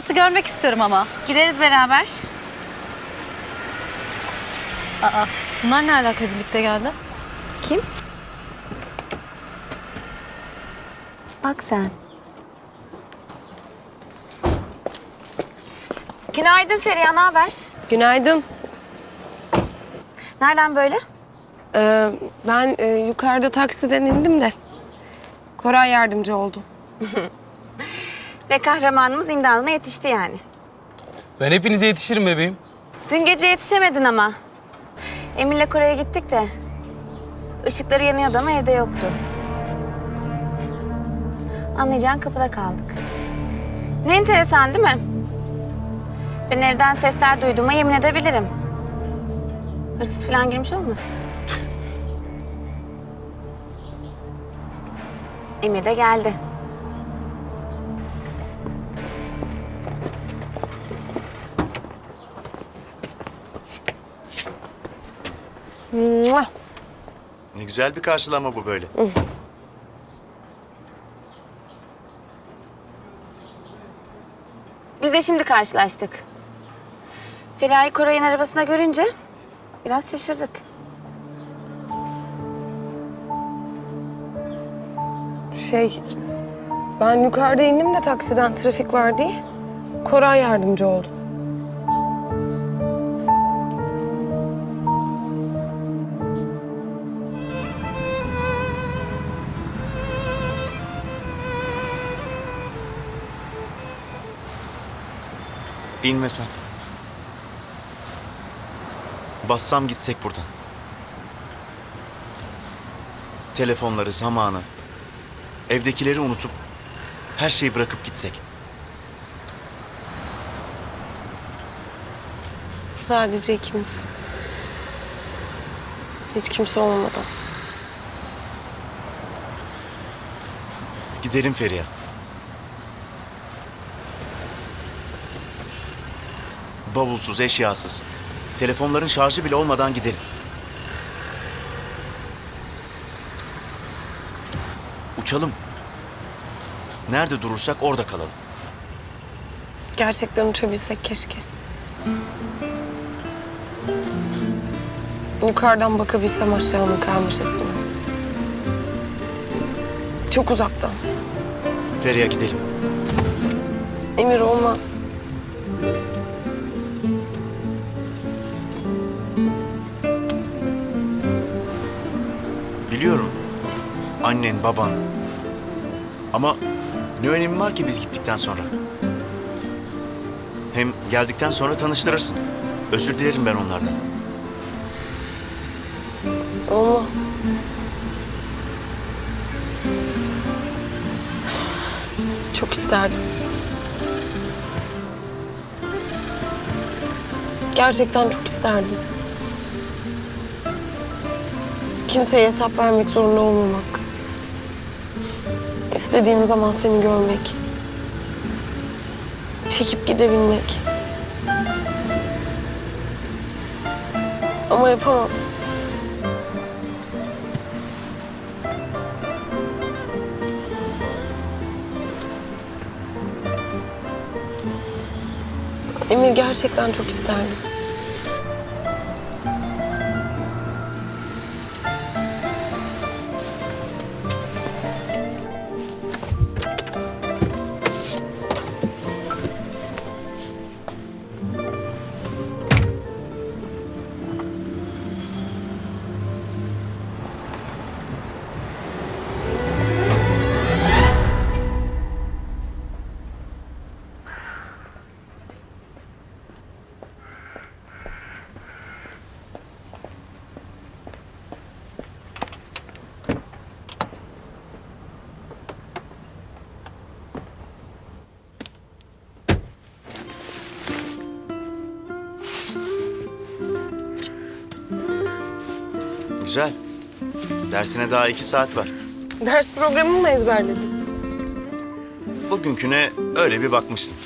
Fırat'ı görmek istiyorum ama. Gideriz beraber. Aa, bunlar ne alaka birlikte geldi? Kim? Bak sen. Günaydın Feriha, ne haber? Günaydın. Nereden böyle? Ee, ben e, yukarıda taksiden indim de Koray yardımcı oldu. Ve kahramanımız imdadına yetişti yani. Ben hepinize yetişirim bebeğim. Dün gece yetişemedin ama. Emir'le Kore'ye gittik de. Işıkları yanıyordu ama evde yoktu. Anlayacağın kapıda kaldık. Ne enteresan değil mi? Ben evden sesler duyduğuma yemin edebilirim. Hırsız falan girmiş olmasın? Emir de geldi. Ne güzel bir karşılama bu böyle. Biz de şimdi karşılaştık. Feriha'yı Koray'ın arabasına görünce biraz şaşırdık. Şey, ben yukarıda indim de taksiden trafik var diye. Koray yardımcı oldu. İnmesen. Bassam gitsek buradan. Telefonları, zamanı. Evdekileri unutup her şeyi bırakıp gitsek. Sadece ikimiz. Hiç kimse olmadan. Gidelim Feriha. Bavulsuz, eşyasız. Telefonların şarjı bile olmadan gidelim. Uçalım. Nerede durursak orada kalalım. Gerçekten uçabilsek keşke. Yukarıdan bakabilsem aşağının karmaşasına. Çok uzaktan. Feriha gidelim. Emir olmaz. Annen, baban. Ama ne önemi var ki biz gittikten sonra? Hem geldikten sonra tanıştırırsın. Özür dilerim ben onlardan. Olmaz. Çok isterdim. Gerçekten çok isterdim. Kimseye hesap vermek zorunda olmamak. İstediğim zaman seni görmek. Çekip gidebilmek. Ama yapamam. Emir gerçekten çok isterdim. Güzel. Dersine daha iki saat var. Ders programını mı ezberledin? Bugünküne öyle bir bakmıştım.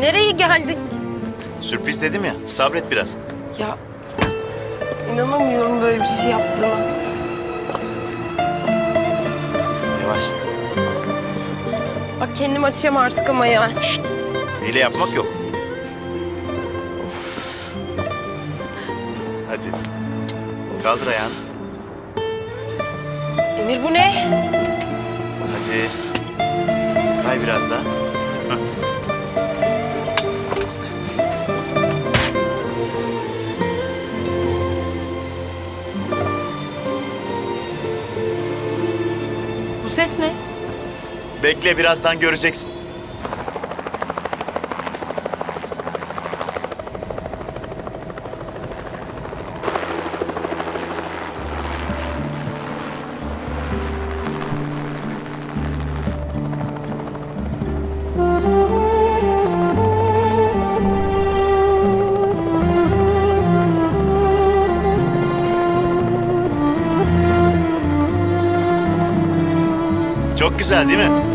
Nereye geldik? Sürpriz dedim ya. Sabret biraz. Ya inanamıyorum böyle bir şey yaptığına. Yavaş. Bak kendim açacağım artık ama ya. Hile yapmak yok. Hadi. Kaldır ayağını. Emir bu ne? Hadi. Kay biraz daha. Hah. Bekle birazdan göreceksin. Çok güzel değil mi?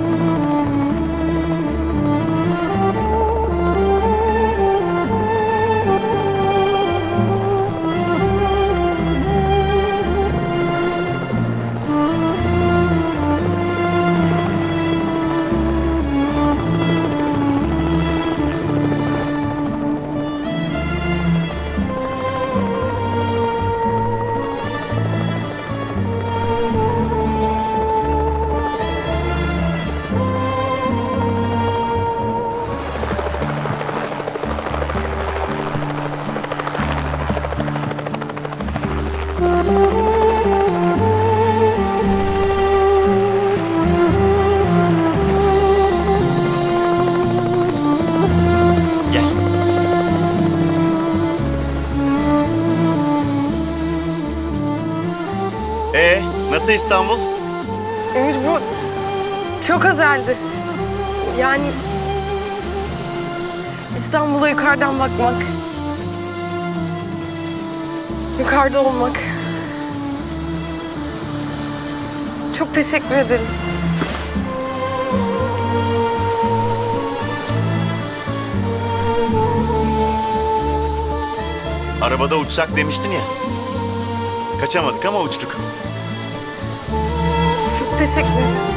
Nasıl İstanbul? Emir bu çok özeldi. Yani İstanbul'a yukarıdan bakmak. Yukarıda olmak. Çok teşekkür ederim. Arabada uçsak demiştin ya. Kaçamadık ama uçtuk. Teşekkür ederim.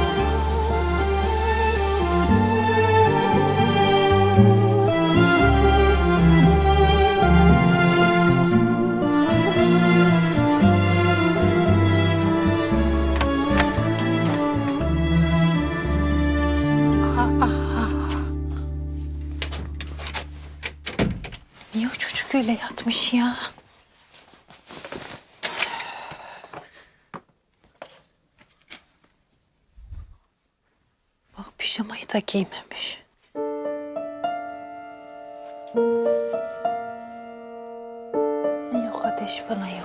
Pijamayı da giymemiş. Yok ateş falan yok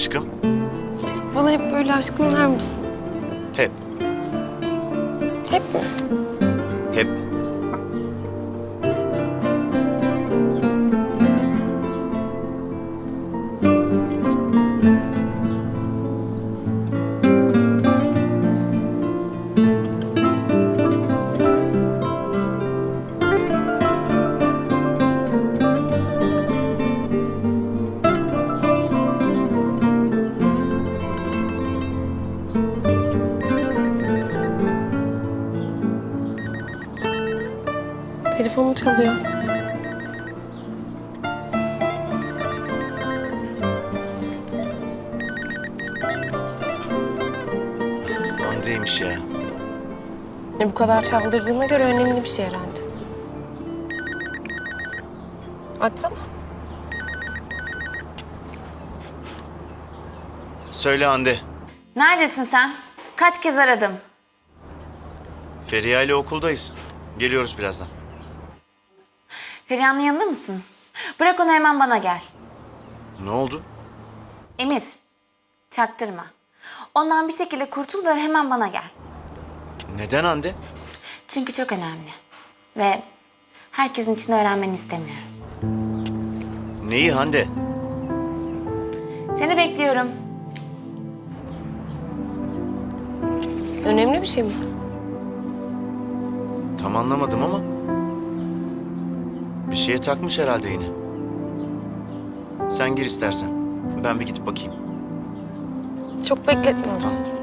Aşkım, Bana hep böyle aşkım der misin? hep, Hep mi? Hande'ymiş ya. E, bu kadar çaldırdığına göre önemli bir şey herhalde. Açsana. Söyle Hande. Neredesin sen? Kaç kez aradım. Feriha ile okuldayız. Geliyoruz birazdan. Feriha'nın yanında mısın? Bırak onu hemen bana gel. Ne oldu? Emir, çaktırma. Ondan bir şekilde kurtul ve hemen bana gel. Neden Hande? Çünkü çok önemli. Ve herkesin için öğrenmeni istemiyorum. Neyi Hande? Seni bekliyorum. Önemli bir şey mi? Tam anlamadım ama. Bir şeye takmış herhalde yine. Sen gir istersen. Ben bir gidip bakayım. Zaman. Tamam.